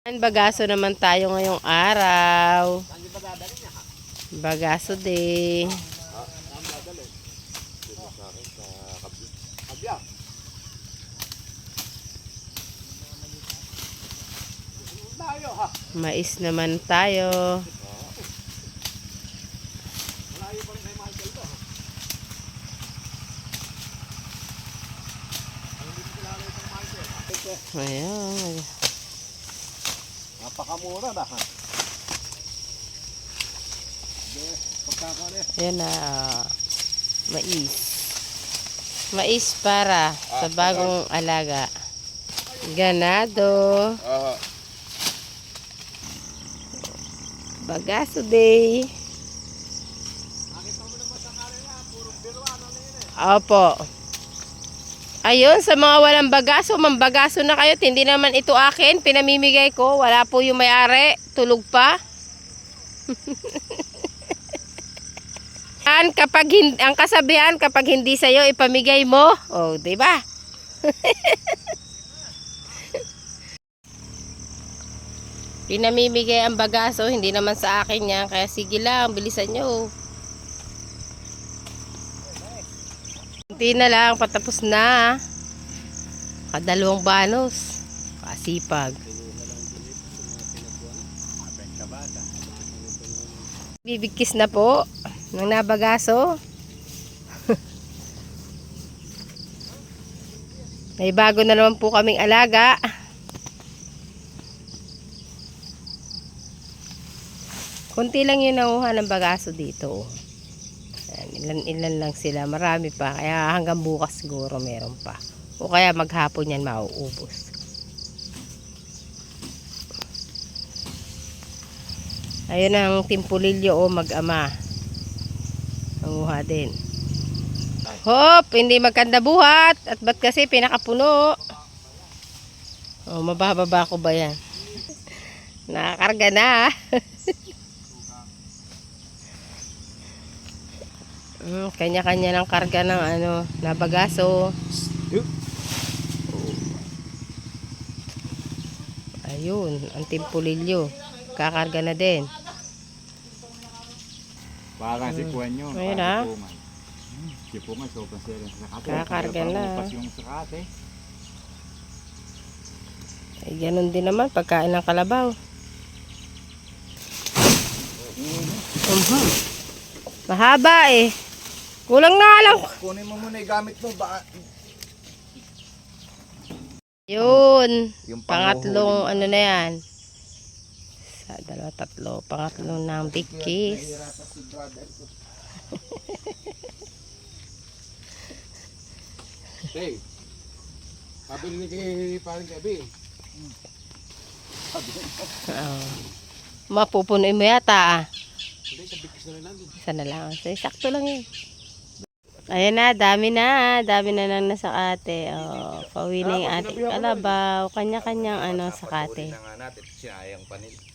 Bagaso naman tayo ngayong araw. Bagaso day. Mais naman tayo. Malayo pa rin kay Michael to. ha? Ay, Hindi mo kilala itong Michael. Ito, Ayan. Napakamura na ha. Hindi, pagkakali. Ayan na. Mais. Mais para sa bagong alaga. Ganado. Oo. Bagaso day. Nakita mo Ayun, sa mga walang bagaso, mambagaso na kayo. Hindi naman ito akin. Pinamimigay ko. Wala po yung may-ari. Tulog pa. An kapag hin- ang kasabihan kapag hindi sa iyo ipamigay mo. Oh, 'di ba? Pinamimigay ang bagaso, hindi naman sa akin yan. Kaya sige lang, bilisan nyo. Hindi na lang, patapos na. Kadalawang banos. Kasipag. Bibigkis na po ng nabagaso. May bago na naman po kaming alaga. Kunti lang yung nanguha ng bagaso dito. Ayan, ilan, ilan lang sila. Marami pa. Kaya hanggang bukas siguro meron pa. O kaya maghapon yan mauubos. Ayun ang timpulilyo o mag-ama. Nanguha din. Hop! Hindi magkanda buhat. At ba't kasi pinakapuno? O, mabababa ko ba yan? Nakakarga na. Mm, kanya-kanya ng karga ng ano, nabagaso. Ayun, ang timpulilyo. Kakarga na din. Parang si Puan yun. Ayun, parang ah. si. Hmm, Si Pungan, sobrang sila. Kakarga na. Papas yung sakate. Ay, ganun din naman, pagkain ng kalabaw. Mhm. Mahaba eh. Kulang na lang. Kunin mo muna yung gamit mo. Baka Yun. yung Pangatlong ano na yan. Sa dalawa, tatlo. Pangatlong ng big kiss. Hey, pabili ni kay parang gabi. Oo. Mapupunoy mo yata ah. Hindi, sa bigkis na rin natin. Isa na lang. So, sakto lang yun. Ayan na, dami na. Dami na nang nasa kate. Oh, pauwi na yung ating kalabaw. Kanya-kanyang ano sa kate. nga natin, sinayang pa nila.